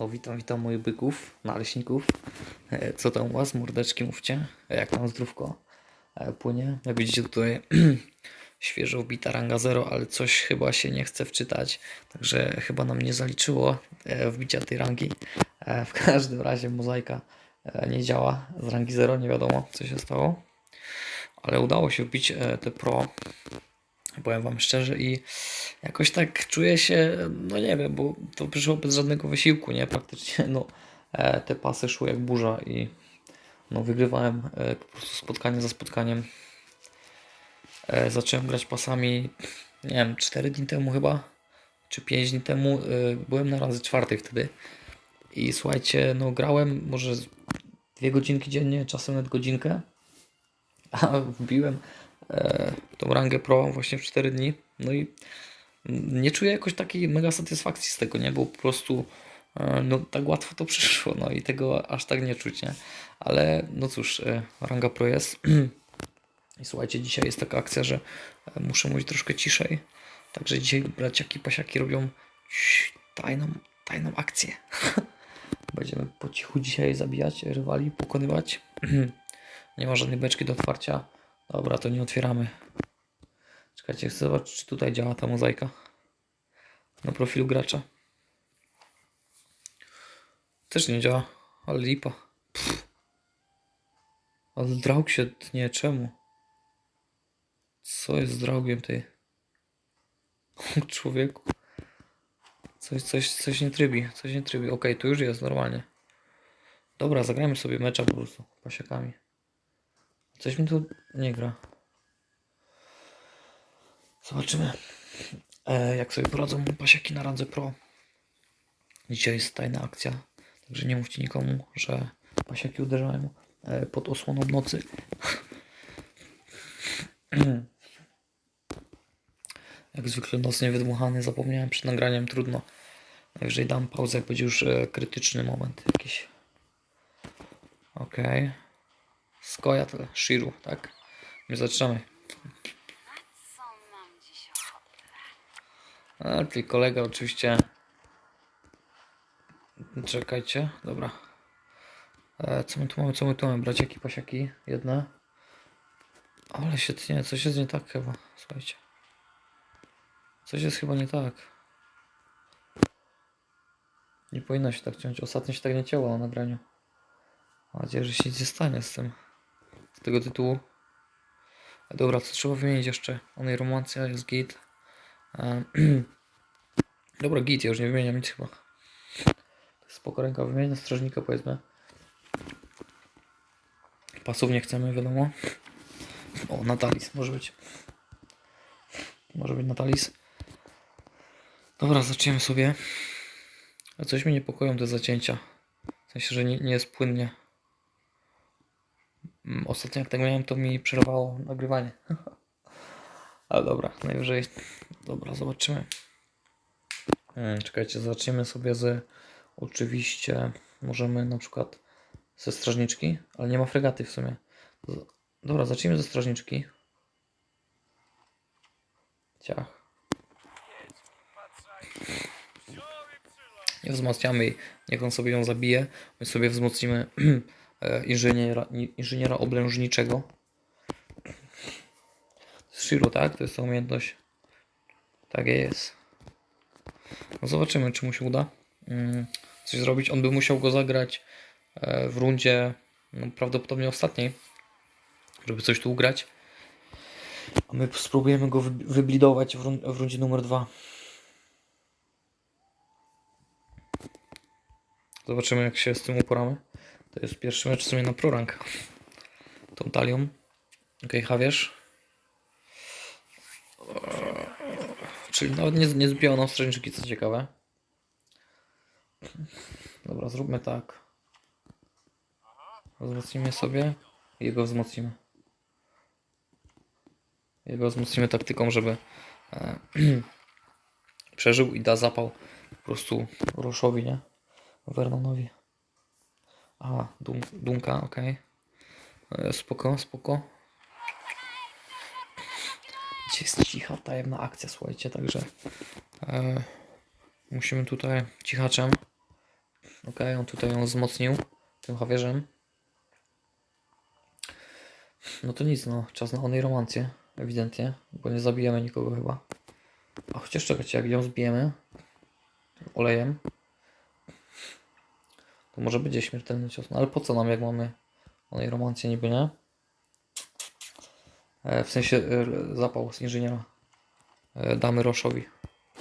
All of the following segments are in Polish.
No witam, witam moich byków, naleśników. E, Co tam u was, mordeczki mówcie? E, Jak tam zdrówko e, płynie? Jak widzicie tutaj świeżo wbita ranga 0, ale coś chyba się nie chce wczytać. Także chyba nam nie zaliczyło wbicia tej rangi. W każdym razie mozaika nie działa z rangi 0, nie wiadomo co się stało. Ale udało się wbić te pro Powiem wam szczerze i jakoś tak czuję się, no nie wiem, bo to przyszło bez żadnego wysiłku, nie? Praktycznie no, e, te pasy szły jak burza i no wygrywałem e, po prostu spotkanie za spotkaniem. E, zacząłem grać pasami, nie wiem, 4 dni temu chyba, czy 5 dni temu. Byłem na razy czwartej wtedy i słuchajcie, no grałem może dwie godzinki dziennie, czasem nawet godzinkę, a wbiłem tą rangę pro właśnie w 4 dni. No i nie czuję jakoś takiej mega satysfakcji z tego, nie? Bo po prostu e, no, tak łatwo to przyszło, no i tego aż tak nie czuć, nie? Ale no cóż, e, ranga pro jest. I słuchajcie, dzisiaj jest taka akcja, że e, muszę mówić troszkę ciszej. Także dzisiaj braciaki pasiaki robią tajną, tajną akcję. Będziemy po cichu dzisiaj zabijać rywali, pokonywać. nie ma żadnej beczki do otwarcia. Dobra, to nie otwieramy. Czekajcie, chcę zobaczyć, czy tutaj działa ta mozaika. Na profilu gracza. Też nie działa, ale lipa. Pff. Ale draug się tnie, czemu? Co jest z draugiem tej? Człowieku. Coś, coś, coś nie trybi, coś nie trybi. Okej, tu już jest normalnie. Dobra, zagrajmy sobie mecza po prostu, pasiakami. Coś mi tu nie gra. Zobaczymy, e, jak sobie poradzą pasiaki na randze pro. Dzisiaj jest tajna akcja, także nie mówcie nikomu, że pasiaki uderzają e, pod osłoną nocy. jak zwykle noc niewydmuchany, zapomniałem przed nagraniem, trudno. Najwyżej dam pauzę, jak będzie już e, krytyczny moment jakiś. Okej. Okay. Skoja to Shiru, tak? My zaczynamy. A, czyli kolega oczywiście. Czekajcie, dobra. E, co my tu mamy, co my tu mamy? Braciaki, pasiaki, jedne. Ale się tnie, coś jest nie tak chyba, słuchajcie. Coś jest chyba nie tak. Nie powinno się tak ciąć. Ostatnio się tak nie cięło na nagraniu. Mam nadzieję, że się nie stanie z tym. Z tego tytułu. E, Dobra, co trzeba wymienić jeszcze? Onej romancja jest git. E, Dobra, git, ja już nie wymieniam nic chyba. Spoko ręka wymienię strażnika powiedzmy. Pasów nie chcemy, wiadomo. O, Natalis może być. Może być Natalis. Dobra, zaczniemy sobie. A coś mnie niepokoją te zacięcia. W sensie, że nie, nie jest płynnie. Mm, Ostatnio jak tak miałem, to mi przerwało nagrywanie. Ale dobra, najwyżej. Dobra, zobaczymy. Hmm, czekajcie, zaczniemy sobie z. Oczywiście możemy na przykład ze strażniczki, ale nie ma fregaty w sumie. Dobra, zacznijmy ze strażniczki. Ciach. Nie wzmacniamy jej, niech on sobie ją zabije. My sobie wzmocnimy e, inżyniera, ni- inżyniera oblężniczego. Shiro, tak? To jest ta umiejętność. Tak jest. No zobaczymy, czy mu się uda mm, coś zrobić. On by musiał go zagrać e, w rundzie no, prawdopodobnie ostatniej, żeby coś tu ugrać. A my spróbujemy go wyb- wyblidować w, w rundzie numer dwa. Zobaczymy, jak się z tym uporamy. To jest pierwszy mecz w sumie na prorank. Tą talią. Okej, Javier. Czyli nawet nie, nie zbijał nam strażniczki, co ciekawe. Dobra, zróbmy tak. Wzmocnimy sobie jego wzmocnimy. Jego wzmocnimy taktyką, żeby e, przeżył i da zapał po prostu Roszowi, nie? Vernonowi. Aha, dum, Dunka, okej. E, Spoko, spoko. Dzisiaj jest cicha, tajemna akcja, słuchajcie, także e, musimy tutaj cichaczem Okej, on tutaj ją wzmocnił tym hawierzem. No to nic, no. Czas na onej romancję. Ewidentnie. Bo nie zabijemy nikogo chyba. A chociaż czekajcie, jak ją zbijemy olejem, to może będzie śmiertelny cios. No ale po co nam, jak mamy onej romancję niby, nie? E, w sensie e, zapał z inżyniera. E, damy Roszowi.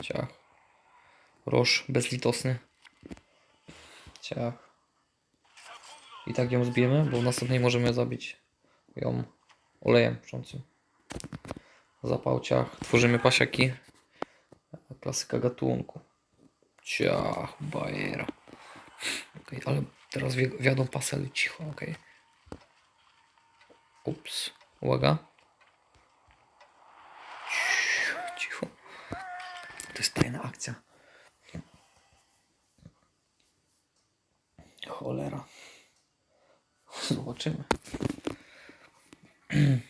Ciach. Rosz bezlitosny. Ciach. I tak ją zbijemy, bo w następnej możemy zabić ją olejem przącym. Zapał ciach. Tworzymy pasiaki. Klasyka gatunku. Ciach, bajera. Okej, ale teraz wi- wiadą pasy, cicho, okej. Ups, uwaga. Cicho. To jest tajna akcja. Cholera. Zobaczymy.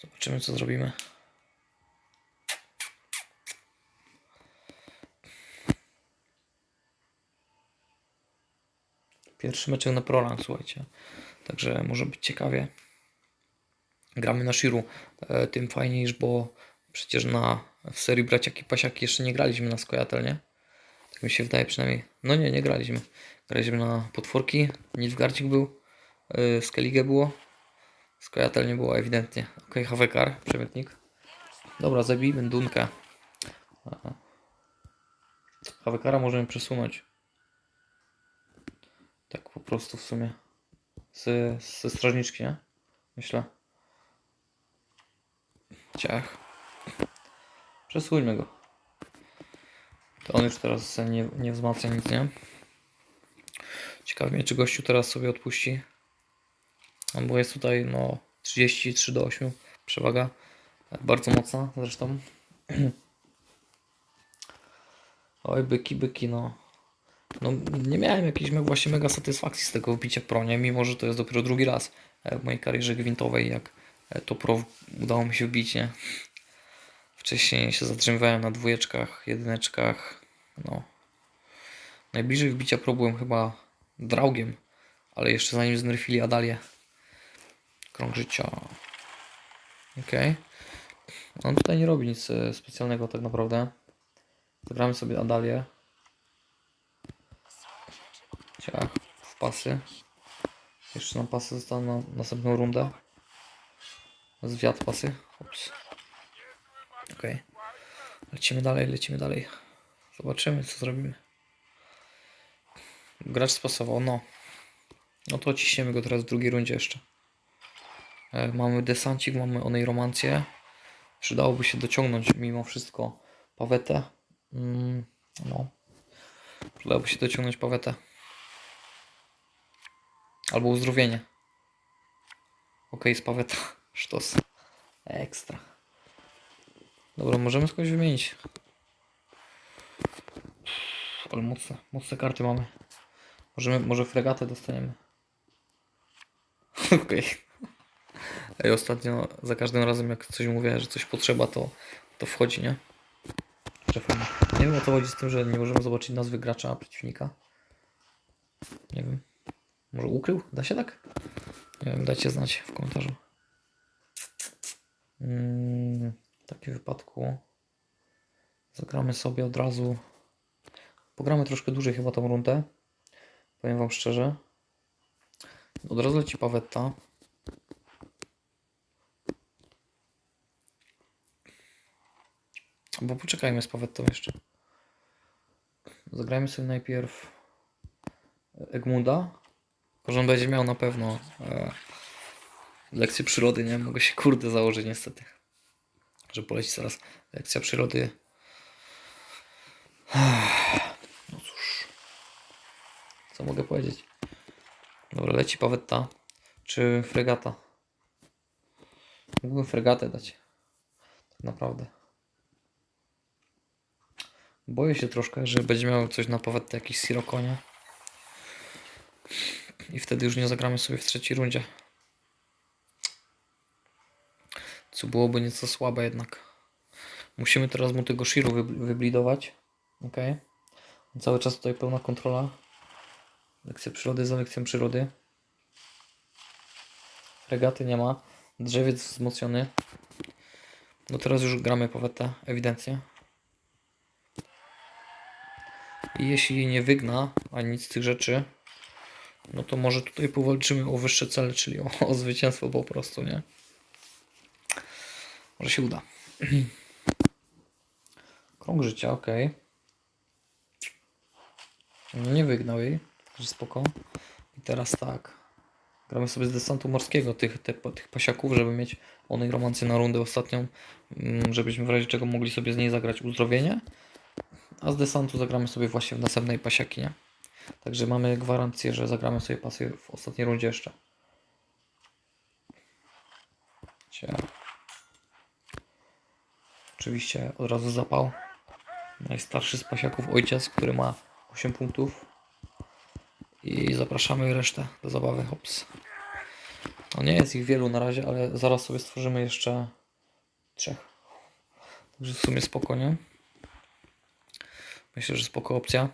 Zobaczymy, co zrobimy. Pierwszy meczek na prolang, słuchajcie. Także może być ciekawie. Gramy na Shiru. E, tym fajniej, bo przecież na, w serii Braciaki Pasiaki jeszcze nie graliśmy na Skojatel, nie? Tak mi się wydaje przynajmniej. No nie, nie graliśmy. Graliśmy na potworki. Nilfgaardzik był. Yy, Skellige było. Skojatel nie było ewidentnie. Okej, Havekar, przemytnik. Dobra, zabijmy Dunkę. Aha. Havekara możemy przesunąć. Prostu w sumie. Z, ze strażniczki, nie? Myślę. Ciach. Przesuńmy go. To on już teraz nie, nie wzmacnia nic, nie? Ciekawe mnie, czy gościu teraz sobie odpuści. No, bo jest tutaj, no, 33 do 8 przewaga. Bardzo mocna zresztą. Oj, byki, byki, no. No, nie miałem jakiejś właśnie mega satysfakcji z tego wbicia pro, nie? Mimo, że to jest dopiero drugi raz e, w mojej karierze gwintowej, jak e, to pro udało mi się wbić, nie? Wcześniej się zatrzymywałem na dwójeczkach, jedyneczkach, no. Najbliżej wbicia pro byłem chyba draugiem, ale jeszcze zanim znerfili Adalię. Krąg życia. Okej. On tutaj nie robi nic e, specjalnego tak naprawdę. Zagramy sobie Adalię. Ciach, w pasy. Jeszcze nam pasy zostaną na następną rundę. Zwiat pasy. Ups. Okej. Lecimy dalej, lecimy dalej. Zobaczymy, co zrobimy. Gracz spasował, no. No to ciśniemy go teraz w drugiej rundzie jeszcze. E, mamy desancik, mamy onej romancję. Przydałoby się dociągnąć mimo wszystko pawetę. Mm, no. Przydałoby się dociągnąć pawetę. Albo uzdrowienie. Okej, z paweta. Sztos. Ekstra. Dobra, możemy skończyć wymienić. Ale mocne, mocne karty mamy. Możemy, może fregatę dostaniemy. Okej. Ej, ostatnio za każdym razem jak coś mówię, że coś potrzeba, to, to wchodzi, nie? Nie wiem o co chodzi z tym, że nie możemy zobaczyć nazwy gracza przeciwnika. Nie wiem. Może ukrył? Da się tak? Nie wiem, dajcie znać w komentarzu. Mm, w takim wypadku zagramy sobie od razu. Pogramy troszkę dłużej chyba tą rundę. Powiem wam szczerze. Od razu leci pawetta. Bo poczekajmy z pawettą jeszcze. Zagrajmy sobie najpierw Egmunda. Tylko, że on będzie miał na pewno e, lekcję przyrody, nie? Mogę się kurde założyć niestety. Że poleci zaraz lekcja przyrody. No cóż. Co mogę powiedzieć? Dobra, leci pawetta. Czy fregata? Mógłbym fregatę dać. Tak naprawdę. Boję się troszkę, że będzie miał coś na pawetę, jakiś sirokonie. I wtedy już nie zagramy sobie w trzeciej rundzie. Co byłoby nieco słabe jednak. Musimy teraz mu tego Shiru wyb- wyblidować. Ok. Cały czas tutaj pełna kontrola. Lekcja przyrody za lekcją przyrody. Regaty nie ma. Drzewiec wzmocniony. No teraz już gramy powetę, ewidentnie. I jeśli jej nie wygna, ani nic z tych rzeczy, no to może tutaj powalczymy o wyższe cele, czyli o, o zwycięstwo po prostu, nie? Może się uda. Krąg życia, ok. Nie wygnał jej, także spoko. I teraz tak. Gramy sobie z desantu morskiego tych, te, tych pasiaków, żeby mieć onej romancję na rundę ostatnią, mm, żebyśmy w razie czego mogli sobie z niej zagrać uzdrowienie. A z desantu zagramy sobie właśnie w następnej pasiaki, nie? Także mamy gwarancję, że zagramy sobie pasję w ostatniej rundzie jeszcze. Cie. Oczywiście od razu zapał. Najstarszy z pasiaków ojciec, który ma 8 punktów. I zapraszamy resztę do zabawy. Hops. No nie jest ich wielu na razie, ale zaraz sobie stworzymy jeszcze trzech. Także w sumie spokojnie. Myślę, że spoko opcja.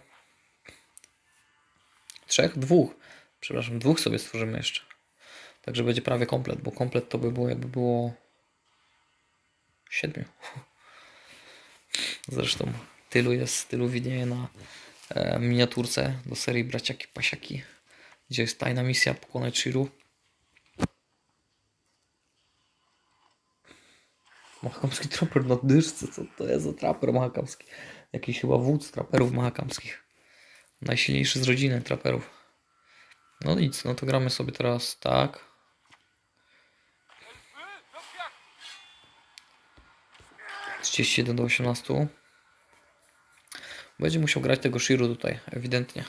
Trzech? Dwóch. Przepraszam, dwóch sobie stworzymy jeszcze. Także będzie prawie komplet, bo komplet to by było jakby było siedmiu. Zresztą tylu jest, tylu widnieje na e, miniaturce do serii Braciaki Pasiaki, gdzie jest tajna misja pokonać Shiru. Mahakamski traper na dyszce, co to jest za traper mahakamski? Jakiś chyba wódz traperów mahakamskich. Najsilniejszy z rodziny traperów. No nic, no to gramy sobie teraz tak. Trzydzieści jeden do 18. Będzie musiał grać tego Shiru tutaj, ewidentnie.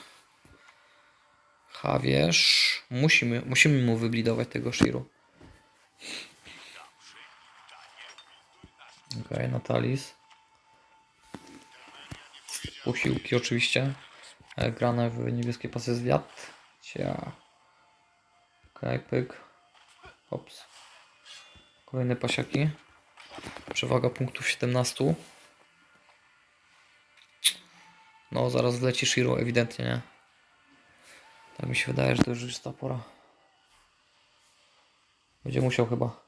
Javier. Musimy, musimy mu wyblidować tego Shiru. Okej, okay, Natalis. Posiłki oczywiście. E, Grane w niebieskie pasy zwiat. Cia. Okej, pyk. Hops. Kolejne pasiaki. Przewaga punktów 17. No, zaraz wleci Shiro, ewidentnie, nie? Tak mi się wydaje, że to już jest ta pora. Będzie musiał chyba.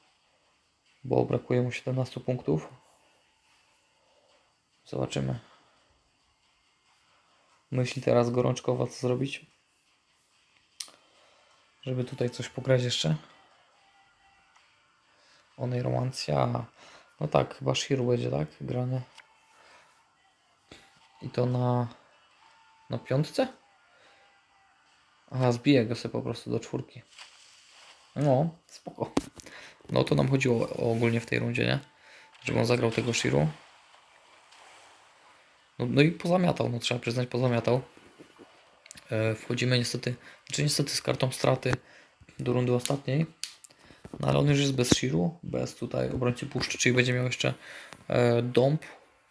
Bo brakuje mu 17 punktów. Zobaczymy. Myśli teraz gorączkowa, co zrobić. Żeby tutaj coś pograć jeszcze. Onej romancja. No tak, chyba Shiru będzie, tak? Grany. I to na, na piątce? Aha, zbiję go sobie po prostu do czwórki. No, spoko. No to nam chodziło ogólnie w tej rundzie, nie? Żeby on zagrał tego Shiru. No, no i pozamiatał, no trzeba przyznać, pozamiatał. E, wchodzimy niestety, znaczy niestety z kartą straty do rundy ostatniej. No ale on już jest bez Shiru, bez tutaj obrońcy puszczy, czyli będzie miał jeszcze e, dąb,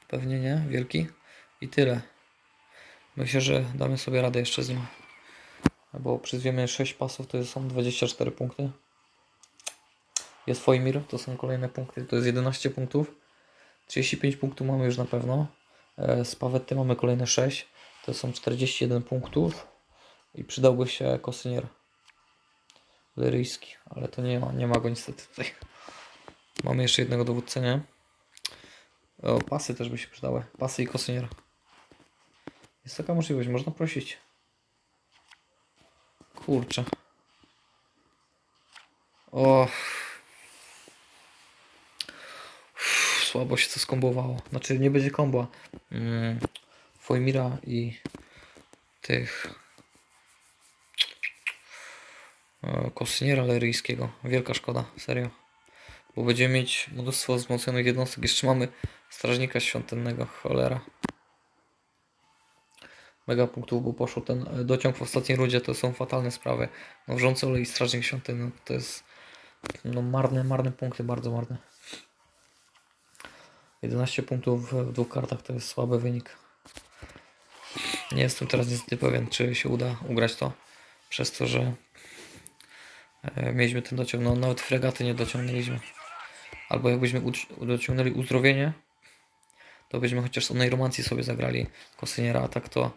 pewnie nie, wielki. I tyle. Myślę, że damy sobie radę jeszcze z nim. Bo przyzwiemy 6 pasów, to są 24 punkty. Jest Foimir, to są kolejne punkty, to jest 11 punktów. 35 punktów mamy już na pewno. E, Z Pawety mamy kolejne 6, to są 41 punktów. I przydałby się Kosynier Lyryjski, ale to nie ma, nie ma go niestety tutaj. Mamy jeszcze jednego dowódcę, nie? O, pasy też by się przydały. Pasy i Kosynier. Jest taka możliwość, można prosić. Kurczę. O. Słabo się to skombowało. Znaczy nie będzie komba. Mm. Fojmira i tych e, Kosyniera Leryjskiego. Wielka szkoda, serio. Bo będziemy mieć mnóstwo wzmocnionych jednostek. Jeszcze mamy strażnika świątynnego, cholera. Mega punktów, bo poszło ten e, dociąg w ostatniej rundzie, to są fatalne sprawy. No wrzący olej i strażnik świątynny to jest no marne, marne punkty, bardzo marne. 11 punktów w dwóch kartach to jest słaby wynik. Nie jestem teraz niestety pewien, czy się uda ugrać to, przez to, że e, mieliśmy ten dociąg, no nawet fregaty nie dociągnęliśmy. Albo jakbyśmy dociągnęli uzdrowienie, to byśmy chociaż z onej romancji sobie zagrali Kosyniera, a tak to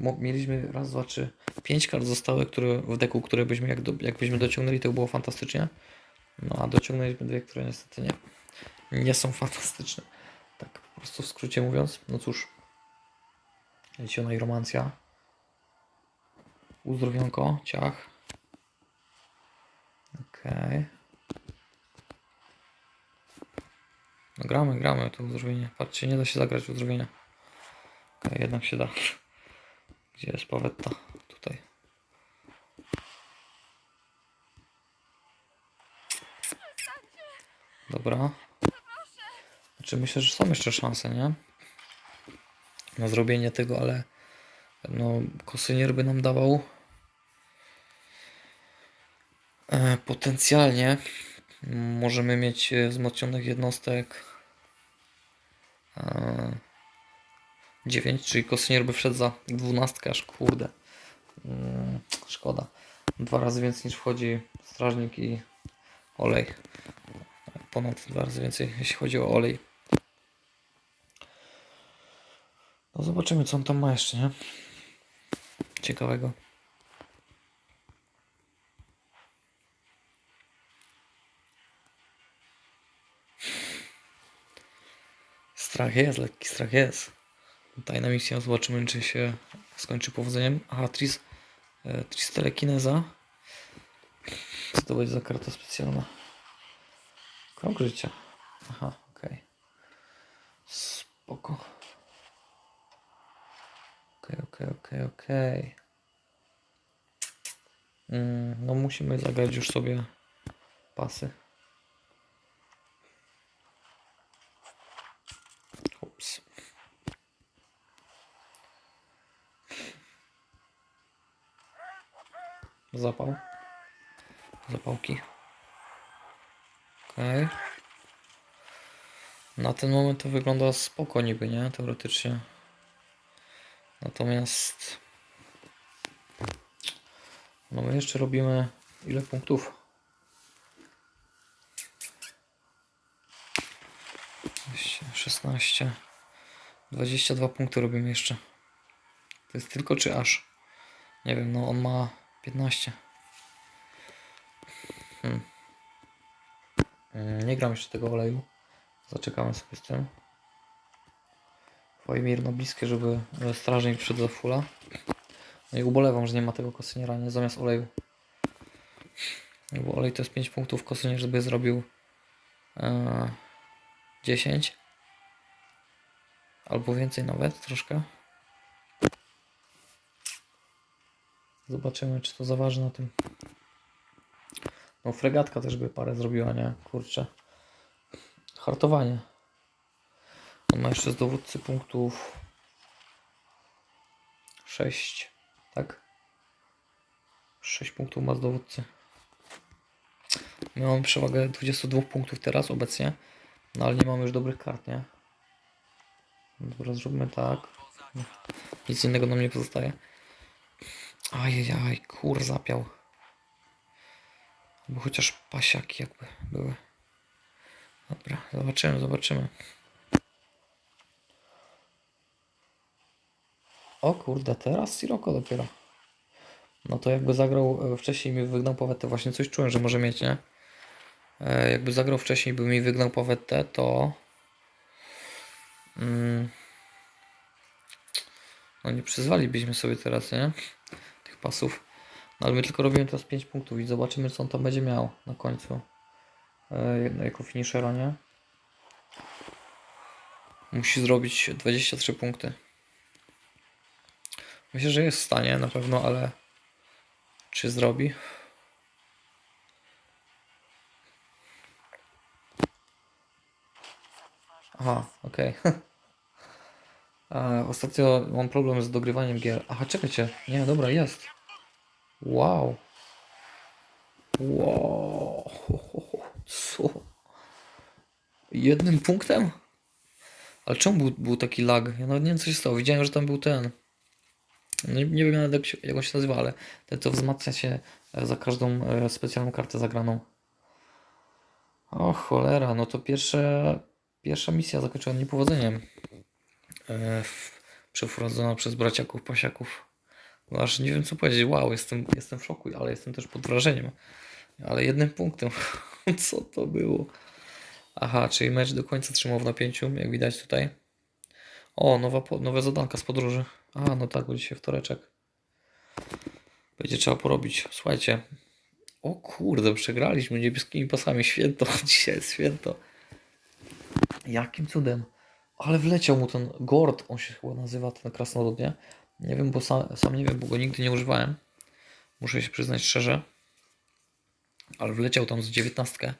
No, mieliśmy raz, dwa, trzy, pięć kart zostały, które w deku, które byśmy, jak do, jakbyśmy dociągnęli, to było fantastycznie. No a dociągnęliśmy dwie, które niestety nie, nie są fantastyczne. Tak po prostu w skrócie mówiąc. No cóż. Leciona i romancja. Uzdrowionko, ciach. Okej. No gramy, gramy to uzdrowienie. Patrzcie, nie da się zagrać uzdrowienia. Okej, jednak się da. Gdzie jest pawetta? Tutaj. Dobra. Znaczy myślę, że są jeszcze szanse, nie? Na zrobienie tego, ale no kosynier by nam dawał e, potencjalnie możemy mieć e, wzmocnionych jednostek e, 9, czyli kosynier by wszedł za 12, aż kurde. Mm, szkoda. Dwa razy więcej niż wchodzi strażnik i olej. Ponad dwa razy więcej, jeśli chodzi o olej. No zobaczymy, co on tam ma jeszcze, nie? Ciekawego. Strach jest, lekki strach jest. Tajna misja, zobaczymy, czy się skończy powodzeniem. Aha, Tris, e, Tris Telekineza. Co to będzie za karta specjalna? Krąg życia. Aha, okej. Spoko. Okej, okej, okej, okej. Mm, No musimy zagrać już sobie pasy. Ups. Zapał. Zapałki. Okej. Na ten moment to wygląda spoko niby, nie? Teoretycznie. Natomiast... No my jeszcze robimy... Ile punktów? 16. 22 punkty robimy jeszcze. To jest tylko czy aż? Nie wiem, no on ma 15. Hmm. Mm, Nie gram jeszcze tego oleju. Zaczekamy sobie z tym. Wojmir bliskie, żeby e, strażnik przyszedł za fulla. No i ubolewam, że nie ma tego kosyniera, nie zamiast oleju. Bo olej to jest 5 punktów, kosynier żeby zrobił e, 10. Albo więcej nawet, troszkę. Zobaczymy, czy to zaważy na tym. No, fregatka też by parę zrobiła, nie? Kurczę. Hartowanie. On ma jeszcze z dowódcy punktów 6, tak? 6 punktów ma z dowódcy. Mamy przewagę 22 punktów teraz obecnie, no ale nie mamy już dobrych kart, nie? Dobra, zróbmy tak. Nic innego nam nie pozostaje. Ajajaj, kur zapiał. Bo chociaż pasiaki jakby były. Dobra, zobaczymy, zobaczymy. O kurde, teraz Siroko dopiero. No to jakby zagrał e, wcześniej mi wygnał pawetę, właśnie coś czułem, że może mieć, nie? E, jakby zagrał wcześniej, by mi wygnał pawetę, to... Mm, no nie przyzwalibyśmy sobie teraz, nie? Tych pasów. No ale my tylko robimy teraz 5 punktów i zobaczymy, co on tam będzie miał na końcu. E, jako finishera, nie? Musi zrobić 23 punkty. Myślę, że jest w stanie na pewno, ale czy zrobi? Aha, okej. Okay. Ostatnio mam problem z dogrywaniem gier. Aha, czekajcie. Nie, dobra, jest. Wow. Wow. Co? Jednym punktem? Ale czemu był, był taki lag? Ja nawet nie wiem, co się stało. Widziałem, że tam był ten. Nie, nie wiem nawet jak, jak on się nazywa, ale ten to wzmacnia się e, za każdą e, specjalną kartę zagraną. O cholera, no to pierwsze, pierwsza misja zakończona niepowodzeniem. E, przeprowadzona przez braciaków, pasiaków. No aż nie wiem co powiedzieć, wow, jestem, jestem w szoku, ale jestem też pod wrażeniem. Ale jednym punktem, co to było? Aha, czyli mecz do końca trzymał w napięciu, jak widać tutaj. O, nowa, nowe zadanka z podróży. A, no tak, bo dzisiaj wtoreczek. Będzie trzeba porobić. Słuchajcie. O kurde, przegraliśmy niebieskimi pasami. Święto, dzisiaj jest święto. Jakim cudem. Ale wleciał mu ten Gord, on się chyba nazywa, ten krasnolud, nie? Nie wiem, bo sam, sam nie wiem, bo go nigdy nie używałem. Muszę się przyznać szczerze. Ale wleciał tam z dziewiętnastkę.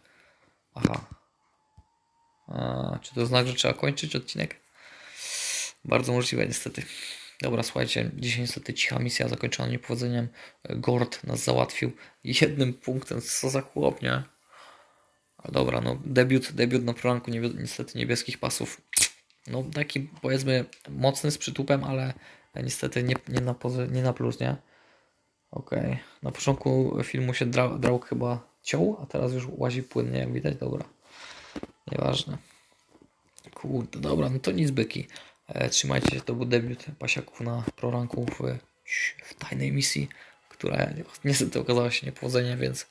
Aha. A, czy to znak, że trzeba kończyć odcinek? Bardzo możliwe niestety. Dobra, słuchajcie, dzisiaj niestety cicha misja zakończona niepowodzeniem. Gord nas załatwił jednym punktem. Co za chłop, nie? Dobra, no debiut, debiut na poranku niestety niebieskich pasów. No taki powiedzmy mocny z przytupem, ale niestety nie, nie, na, nie na plus, nie? Okej. Na początku filmu się dra, Drauk chyba ciął, a teraz już łazi płynnie, jak widać. Dobra. Nieważne. Kurde, dobra, no to nic byki. E, trzymajcie się, to był debiut pasiaków na proranku w, w tajnej misji, która niestety okazała się niepowodzeniem, więc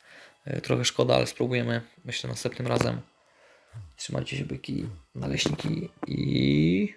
e, trochę szkoda, ale spróbujemy, myślę, następnym razem. Trzymajcie się byki, naleśniki i